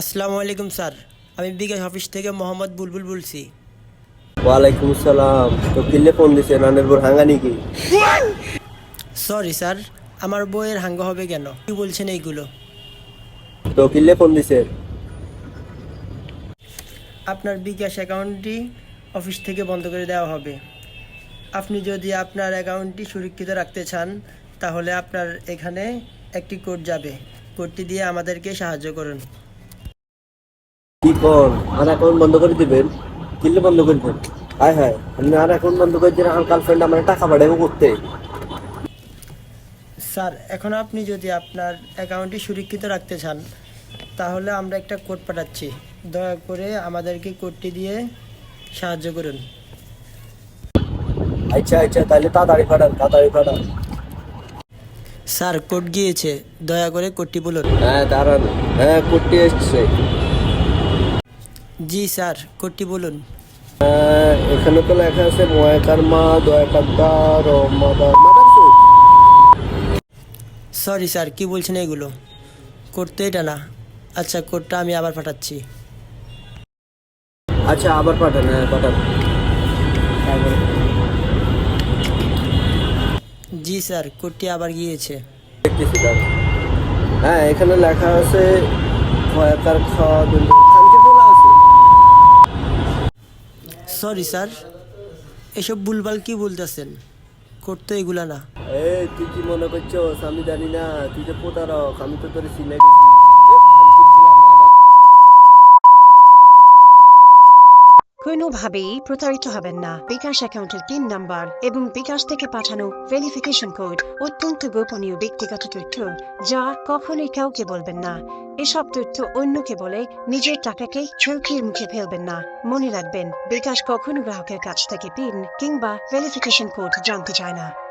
আসসালামু আলাইকুম স্যার। আমি বিকাশ অফিস থেকে মোহাম্মদ বুলবুল বলছি। ওয়ালাইকুম আসসালাম তো কিল্লে ফোন দিছে? নানের বোর হাঙ্গা নাকি? Sorry sir. আমার বইয়ের হাঙ্গা হবে কেন? কি বলছেন এইগুলো? তো কিল্লে ফোন দিছে? আপনার বিকাশ অ্যাকাউন্টটি অফিস থেকে বন্ধ করে দেওয়া হবে। আপনি যদি আপনার অ্যাকাউন্টটি সুরক্ষিত রাখতে চান তাহলে আপনার এখানে একটি কোড যাবে। কোডটি দিয়ে আমাদেরকে সাহায্য করুন। কি কোন আর অ্যাকাউন্ট বন্ধ করে দিবেন? কিল্লে বন্ধ করে দেন হায় হায় আপনি আর অ্যাকাউন্ট বন্ধ করে দিন আমার গার্লফ্রেন্ড আমার টাকা পাঠাবো করতে স্যার এখন আপনি যদি আপনার অ্যাকাউন্টটি সুরক্ষিত রাখতে চান তাহলে আমরা একটা কোড পাঠাচ্ছি। দয়া করে আমাদেরকে কোডটি দিয়ে সাহায্য করুন। আচ্ছা আচ্ছা তাহলে তাড়াতাড়ি পাঠান তাড়াতাড়ি পাঠান। স্যার কোড গিয়েছে। দয়া করে কোডটি বলুন। হ্যাঁ দাঁড়ান। হ্যাঁ কোটি এসছে। জি স্যার কোডটি বলুন। হ্যাঁ, এখানে তো লেখা আছে ময়াকার মা দয়াকার দা রমাদার মাদার সরি স্যার কি বলছেন এগুলো? কোড তো এটা না। আচ্ছা কোডটা আমি আবার পাঠাচ্ছি। আচ্ছা আবার পাঠান হ্যাঁ পাঠান। জি স্যার কোডটি আবার গিয়েছে। হ্যাঁ এখানে লেখা আছে ময়াকার খাওয়া খানকে বলা আছে সরি স্যার এসব ভুলভাল কি বলতেছেন? করতে এগুলা না। এই, তুই কি মনে করছ? আমি জানি না, তুই যে প্রতারক, আমি তো তোর চিনে গেছি। কোনোভাবেই প্রতারিত হবেন না। বিকাশ অ্যাকাউন্টের পিন নাম্বার এবং বিকাশ থেকে পাঠানো ভেরিফিকেশন কোড অত্যন্ত গোপনীয় ব্যক্তিগত তথ্য যা কখনোই কাউকে বলবেন না। এসব তথ্য অন্যকে বলে নিজের টাকাকে চৌকির মুখে ফেলবেন না। মনে রাখবেন, বিকাশ কখনো গ্রাহকের কাছ থেকে পিন কিংবা ভেরিফিকেশন কোড জানতে চায় না।